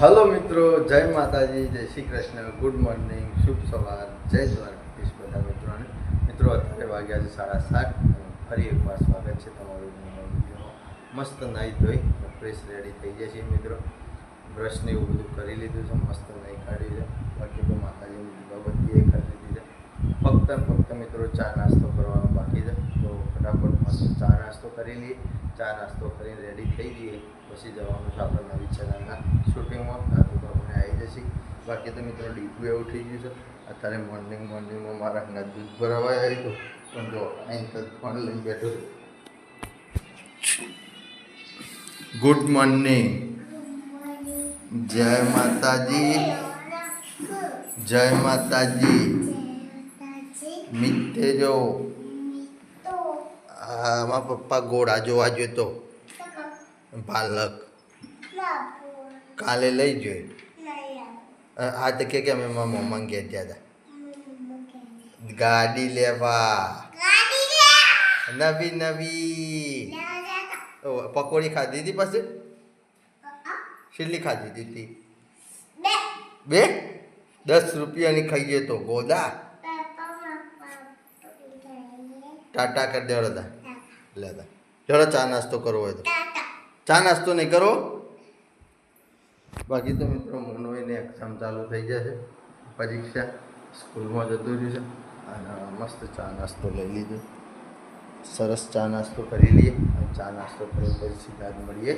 Hello મિત્રો, જય માતાજી, જય શ્રી કૃષ્ણ, ગુડ મોર્નિંગ, શુભ સવાર, જય દ્વારકાધીશ બધા મિત્રોને. મિત્રો, અત્યારે વાગ્યા છે સાડા સાત ફરી એકવાર સ્વાગત છે તમારું મસ્ત નાહી ધોઈ ફ્રેશ રેડી થઈ જાય છે મિત્રો. બ્રશને એવું બધું કરી લીધું છે, મસ્ત નાહી કાઢી છે. બાકી તો માતાજીની દીવાબત્તી એ કરી લીધી છે. ફક્ત ફક્ત મિત્રો ચા નાસ્તો કરવાનો બાકી છે. ફટાફટ મસ્ત ચા નાસ્તો કરી લઈએ. ચા નાસ્તો કરીને રેડી થઈ જઈએ. પછી જવાનું છે આપણે નવી ચેનલના શૂટિંગમાં. કાં તો આપણે આવી જશે બાકી તો મિત્રો ડીપુ એવું થઈ ગયું છે. અત્યારે મોર્નિંગ મોર્નિંગમાં મારા હંગા દૂધ ભરાવા આવી તો પણ જો અહીં તો ફોન લઈને બેઠો ગુડ મોર્નિંગ જય માતાજી. જય માતાજી. મિત્તે જો મારા પપ્પા ઘોડા જોવા જોતો પાલક. કાલે લઈ જોઈએ આ તો કે કે અમે મારા મમ્મા ઘેર ગયા હતા ગાડી લેવા. નવી નવી. પકોડી ખાધી હતી પછી? છેલ્લી ખાધી હતી બે? દસ રૂપિયાની ખાઈએ તો ગોદા. ટાટા કરી દેવા હતા. લેતા ચલો ચા નાસ્તો કરવો હોય તો. ચા નાસ્તો નહીં કરો. બાકી તો મિત્રો મોનોઈને એક્ઝામ ચાલુ થઈ જશે પરીક્ષા સ્કૂલમાં જતું રહ્યું છે. અને મસ્ત ચા નાસ્તો લઈ લીધો. સરસ ચા નાસ્તો કરી લઈએ. ચા નાસ્તો કરી પછી સીધા જ મળીએ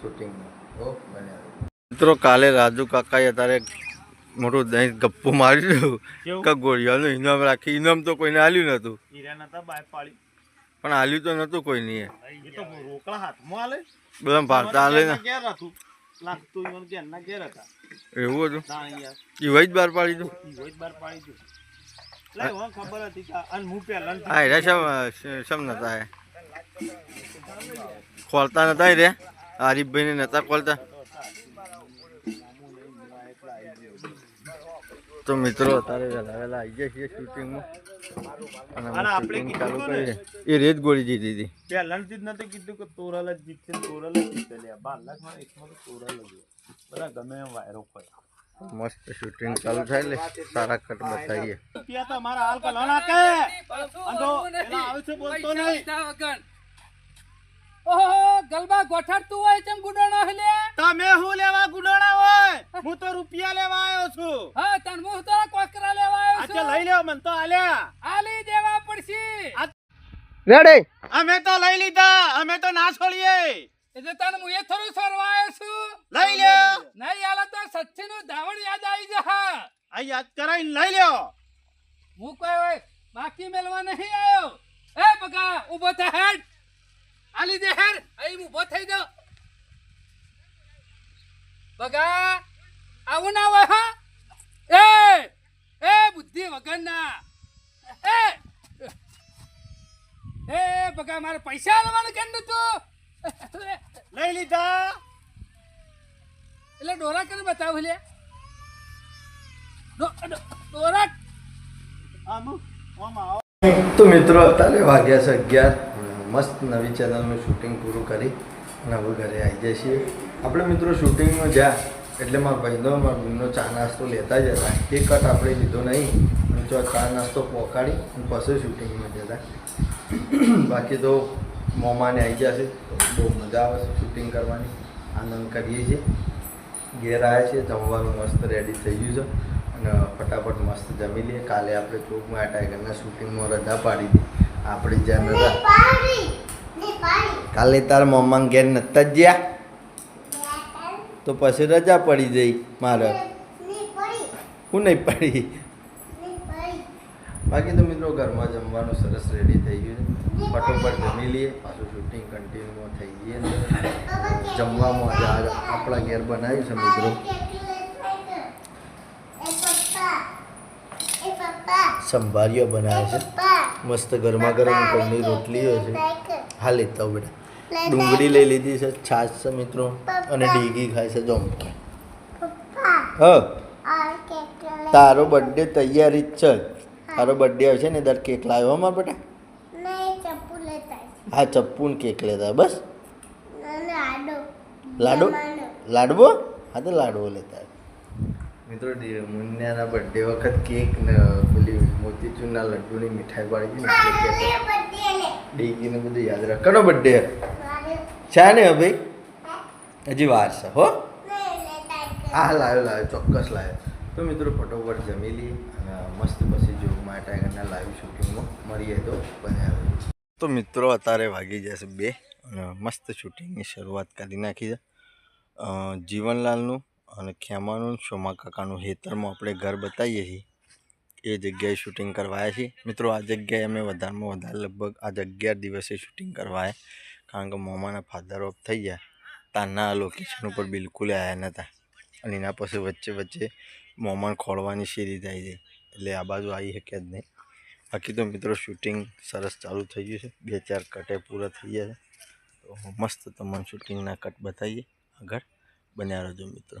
શૂટિંગમાં. ઓ બન્યા મિત્રો કાલે રાજુ કાકાએ અત્યારે મોટું દહીં ગપ્પું માર્યું. કેવું? કે ગોળિયાનું ઇનામ રાખી. ઇનામ તો કોઈને આલ્યું નહોતું. પણ આલ્યું તો નહોતું કોઈ નહીં રોકડા હાથમાં આલે. બધા ભારતા હાલે ને. લાગતું ઘેર હતા. એવું હતું? વહી જ બહાર પાડી દઉં ઈ હોય જ બાર પાડી દઉં લે ખબર હતી અને હું પહેલા હા એરા શમ શમ નતા ખોલતા નતા રે આરીફભાઈને નતા ખોલતા? તો મિત્રો અત્યારે વહેલા વહેલા આવી ગયા છીએ શૂટિંગમાં અને અને આપણે ચાલુ કીધું એ રેત ગોળી જીતી હતી. પહેલાથી જ નથી કીધું કે તોરલ જ જીતશે તોરલ જ જીતે લે. બાર લાખ એકમાં તો તોરલ જ બધા ગમે એમ વાયરો કોઈ મસ્ત શૂટિંગ ચાલુ થાય એટલે સારા કટ બતાવીએ. મારા હાલ કલો અંધો આવે છે બોલતો નહીં. ઓહો ગલબા ગોઠાડતું હોય તેમ ગુડોણો હલે? તમે હું લેવા ગુડોણા હોય? હું તો રૂપિયા લેવા આવ્યો છું. હા તન હું તો કોકરા લેવા આવ્યો છું. લઈ લ્યો મને તો આલ્યા આલી દેવા પડશે. રેડી અમે તો લઈ લીધા અમે તો ના છોડીએ. એટલે તન મુએ થોડું છોડવા આવ્યો છું. લઈ લ્યો. નહીં આલે તો સચ્ચી નું ધાવણ યાદ આવી જા આ યાદ કરાઈને લઈ લ્યો. હું કોઈ હોય બાકી મેલવા નહીં આવ્યો. એ બગા ઊભો થા હેડ. આલી દે હેર. અહીં ઊભો થઈ જાઓ બગા આવું ના હોય હા? એ એ બુદ્ધિ વગરના. એ એ બગા મારે પૈસા આલવાનું કેમ નતું? લઈ લીધા. એટલે ડોરા કરી બતાવ લે? ડો- ડો- ડોરા. આમ આમ આવો. તો મિત્રો અત્યારે વાગ્યા છે અગિયાર. મસ્ત નવી ચેનલનું શૂટિંગ પૂરું કરી અને હવે ઘરે આવી જાય છીએ. આપણે મિત્રો શૂટિંગમાં જ્યાં, એટલે મારા ભાઈનો, મારા બહેનનો ચા નાસ્તો લેતા જ હતા. એ કટ આપણે લીધો નહીં. અને જો ચા નાસ્તો પહોંચાડી અને પછી શૂટિંગમાં જતા. બાકી તો મોમાને આવી જશે બહુ મજા આવે છે શૂટિંગ કરવાની. આનંદ કરીએ છીએ. ઘેર આવ્યા છીએ. જમવાનું મસ્ત રેડી થઈ ગયું છે. અને ફટાફટ મસ્ત જમી લઈએ. કાલે આપણે ચોકમાં ટાઈગરના શૂટિંગમાં રજા પાડી હતી. આપણે જ્યાં કાલે તાર મમ્મા ઘેર નતા જ ગયા તો પછી રજા પડી જઈ મારે. હું નહીં પડી? બાકી તો મિત્રો ઘરમાં જમવાનું સરસ રેડી થઈ ગયું ફટોફટ જમી લઈએ. પાછું શૂટિંગ કન્ટિન્યુ થઈ ગઈ જમવામાં આપણા ઘેર બનાવ્યું છે મિત્રો. સંભારીઓ બનાવે છે. મસ્ત ગરમા ગરમ ઘરની રોટલીઓ છે. હા લેતા બેટા. ડુંગળી લઈ લીધી છે છાશ છે મિત્રો અને ડીગી ખાય છે જમ હ. તારો બર્થડે તૈયારી જ છે. તારો બર્થડે આવશે ને દર કેક લાવ્યો હો બેટા? હા ચપ્પુ ને કેક લેતા બસ. લાડો. લાડવો? હા તો લાડવો લેતા મિત્રો મુન્યાના બર્થડે વખત કેક ને પેલી મોતીચૂરના લડ્ડુની મીઠાઈ લે ડીગીને બધું યાદ રાખ. કનો બર્થડે છે ને ભાઈ હજી વાર છે હો? હા લાવ્યો લાવ્યો ચોક્કસ લાવ્યો તો મિત્રો ફટોફટ જમી લઈએ અને મસ્ત પછી જોગમાં ટાઈગરના લાઈવ શૂટિંગમાં મળીએ તો બન્યા તો મિત્રો અત્યારે વાગી જશે બે અને મસ્ત શૂટિંગની શરૂઆત કરી નાખી છે. જીવનલાલનું અને ખેમાનું શોમા કાકાનું હેતરમાં આપણે ઘર બતાવીએ છીએ. એ જગ્યાએ શૂટિંગ કરવાયા છીએ. મિત્રો, આ જગ્યાએ અમે વધારેમાં વધારે લગભગ આજ અગિયાર દિવસે શૂટિંગ કરવાયા. કારણ કે મોમાના ફાધર ઓફ થઈ ગયા. તાના લોકેશન ઉપર બિલકુલ આવ્યા નહોતા અને એના પછી વચ્ચે વચ્ચે મોમાન ખોળવાની શેરી થાય છે. એટલે આ બાજુ આવી શક્યા જ નહીં. બાકી તો મિત્રો શૂટિંગ સરસ ચાલુ થઈ ગયું છે. બે ચાર કટે પૂરા થઈ ગયા છે. તો મસ્ત તમને શૂટિંગના કટ બતાવીએ આગળ. બન્યા રહેજો મિત્રો.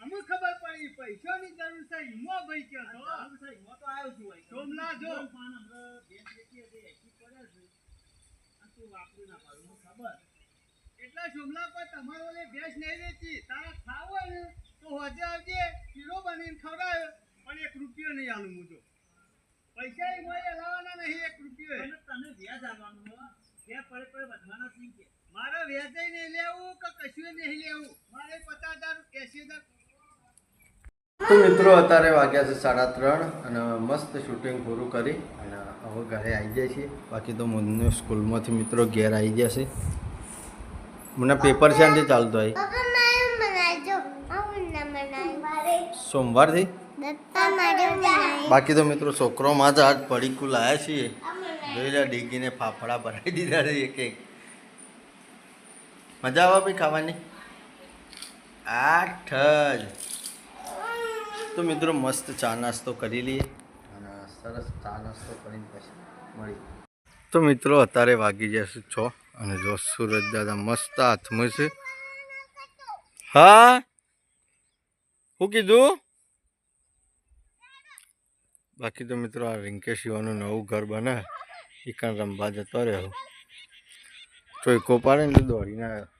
અમુક ખબર પડી પૈસાની જરૂર છે ઈમો ભઈ કે સોમલા જો એટલા સોમલા પર તમારો ભેંસ નહીં વેચી તારા ખાવ ને તો હોજે આવજે કિલો બનીને ખવડાવે પણ એક રૂપિયો નહીં આલું હું પૈસા ઈ મોય લાવવાના નહીં એક રૂપિયો મારે વ્યાજે નહીં લેવું કે કશું નહીં લેવું મારે પચાસ હજાર એસી હજાર તો મિત્રો અત્યારે વાગ્યા છે સાડા ત્રણ અને મસ્ત શૂટિંગ પૂરું કરી અને હવે ઘરે આવી જાય છે બાકી તો મને સ્કૂલમાંથી મિત્રો ઘેર આવી ગયા છે. મને પેપર છે આજે ચાલતો આવી સોમવારથી? બાકી તો મિત્રો છોકરો માં જ આજ પડીકું લાયા છીએ. જોઈ લે ડીગીને ફાફડા ભરાઈ દીધા છે એક એક. મજા આવે ભાઈ ખાવાની? આઠ જ. તો મિત્રો મસ્ત ચા નાસ્તો કરી લઈએ. અને સરસ ચા નાસ્તો કરીને પછી મળી. તો મિત્રો અત્યારે વાગી જશે છ અને જો સુરજ દાદા મસ્ત હાથમાં છે. હા? શું કીધું? બાકી તો મિત્રો આ રિંકેશ શિવાનું નવું ઘર બને. એ કાંઈ રમવા જતો રહ્યો. ચોઈકો પાડે ને એટલે દોડીને આવ્યો.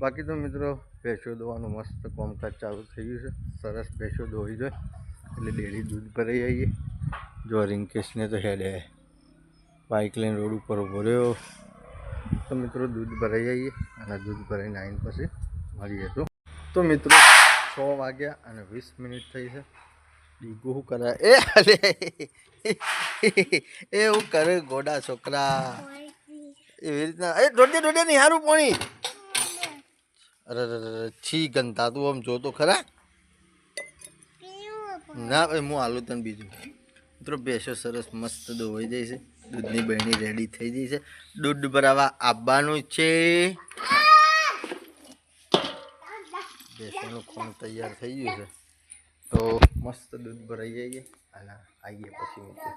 બાકી તો મિત્રો ભેંસો દોવાનું મસ્ત કોમકાજ ચાલુ થઈ ગયું છે. સરસ ભેંસો દોવી જોઈએ એટલે ડેરી દૂધ ભરાઈ આવીએ જો રિંકેશને તો હેડે બાઇક લઈને રોડ ઉપર ઊભો રહ્યો. તો મિત્રો દૂધ ભરાઈ આવીએ અને દૂધ ભરાઈને આવીને પછી મળીએ તો. તો મિત્રો છ વાગ્યા અને વીસ મિનિટ થઈ છે. ડીગુ શું કરે? એ અલે. એ હું કરે ગોડા છોકરા? એવી રીતના. એ દોડે દોડે નહીં સારું પાણી. અરે છી ગંધા તું આમ જોતો ખરા? ના ભાઈ, હું આલું તને બીજું. મિત્રો, ભેંસો સરસ મસ્ત દોવાઈ જાય છે. દૂધની બહેણી રેડી થઈ ગઈ છે. દૂધ ભરાવા આવવાનું છે. ભેંસોનું ખોણ તૈયાર થઈ ગયું છે. તો મસ્ત દૂધ ભરાઈ જઈએ અને આવીએ પછી મિત્રો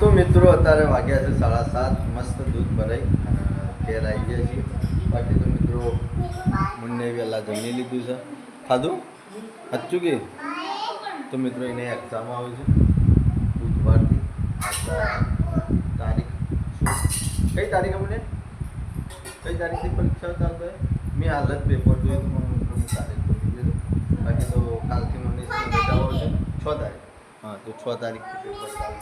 તો મિત્રો, અત્યારે વાગ્યા છે સાડા સાત. મસ્ત દૂધ ભરાઈ અને ઘેર આવી ગયા છીએ. બાકી મિત્રો મુન્ને વહેલા જમી લીધું છે. ખાધું? સાચું કે? તો મિત્રો એને એક્ઝામ આવે છે. બુધવારથી તારીખ? કઈ તારીખ અમને કઈ તારીખથી પરીક્ષા ચાલતો હોય મેં હાલ જ પેપર જોયું તો મને મિત્રોની તારીખ ભૂલી ગયો બાકી તો કાલથી મને રજાઓ છે છ? તારીખ. હા, તો છ તારીખથી પેપર ચાલુ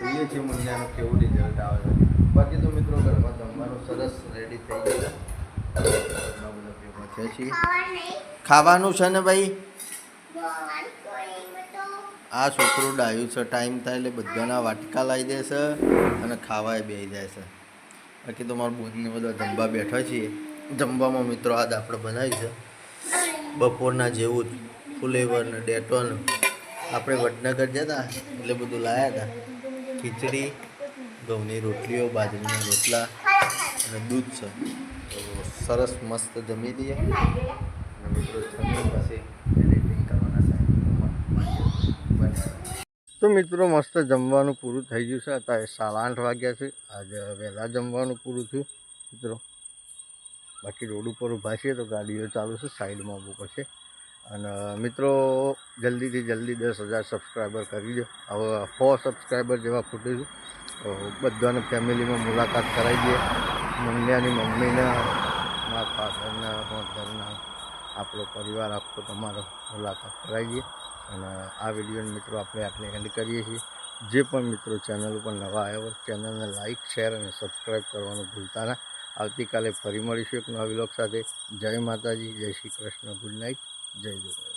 જોઈએ છીએ મુન્નાનું કેવું રિઝલ્ટ આવે બાકી તો મિત્રો ઘરમાં જમવાનું સરસ રેડી થઈ ગયું છે ખાવાનું છે ને ભાઈ? આ છોકરું ડાયું છે, ટાઈમ થાય એટલે બધાના વાટકા લાવી દેશે અને ખાવાય બેસી જાય છે. બાકી તો મારા બોધને બધા જમવા બેઠા છીએ. જમવામાં મિત્રો આજ આપણે બનાવ્યું છે બપોરના જેવું જ ફુલેવર ને ડેટોન આપણે વડનગર જતા એટલે બધું લાવ્યા હતા. ખીચડી, ઘઉંની રોટલીઓ, બાજરીના રોટલા અને દૂધ છે. સરસ મસ્ત જમી દઈએ મિત્રો જમી પછી એડિટિંગ કરવાના સાહેબ તો મિત્રો મસ્ત જમવાનું પૂરું થઈ ગયું છે. અત્યારે સાડા આઠ વાગ્યા છે. આજે વહેલા જમવાનું પૂરું થયું. મિત્રો બાકી રોડ ઉપર ઊભા છીએ તો ગાડીઓ ચાલુ છે. સાઈડમાં ઊભું પડશે અને મિત્રો જલ્દીથી જલ્દી દસ હજાર સબસ્ક્રાઈબર કરી દો. હવે સો સબસ્ક્રાઈબર જેવા ફૂટીશું તો બધાને ફેમિલીમાં મુલાકાત કરાવી દઈએ. મમ્મીની મમ્મીના મારા ફાધરના ઘરના આપણો પરિવાર આપતો તમારો મુલાકાત કરાવી દઈએ અને આ વિડીયોને મિત્રો આપણે આટલે એન્ડ કરીએ છીએ. જે પણ મિત્રો ચેનલ ઉપર નવા આવ્યા ચેનલને લાઇક શેર અને સબસ્ક્રાઈબ કરવાનું ભૂલતા ના. આવતીકાલે ફરી મળીશું એક નવા વિલોક સાથે. જય માતાજી, જય શ્રી કૃષ્ણ. Good night. જય ગુરુ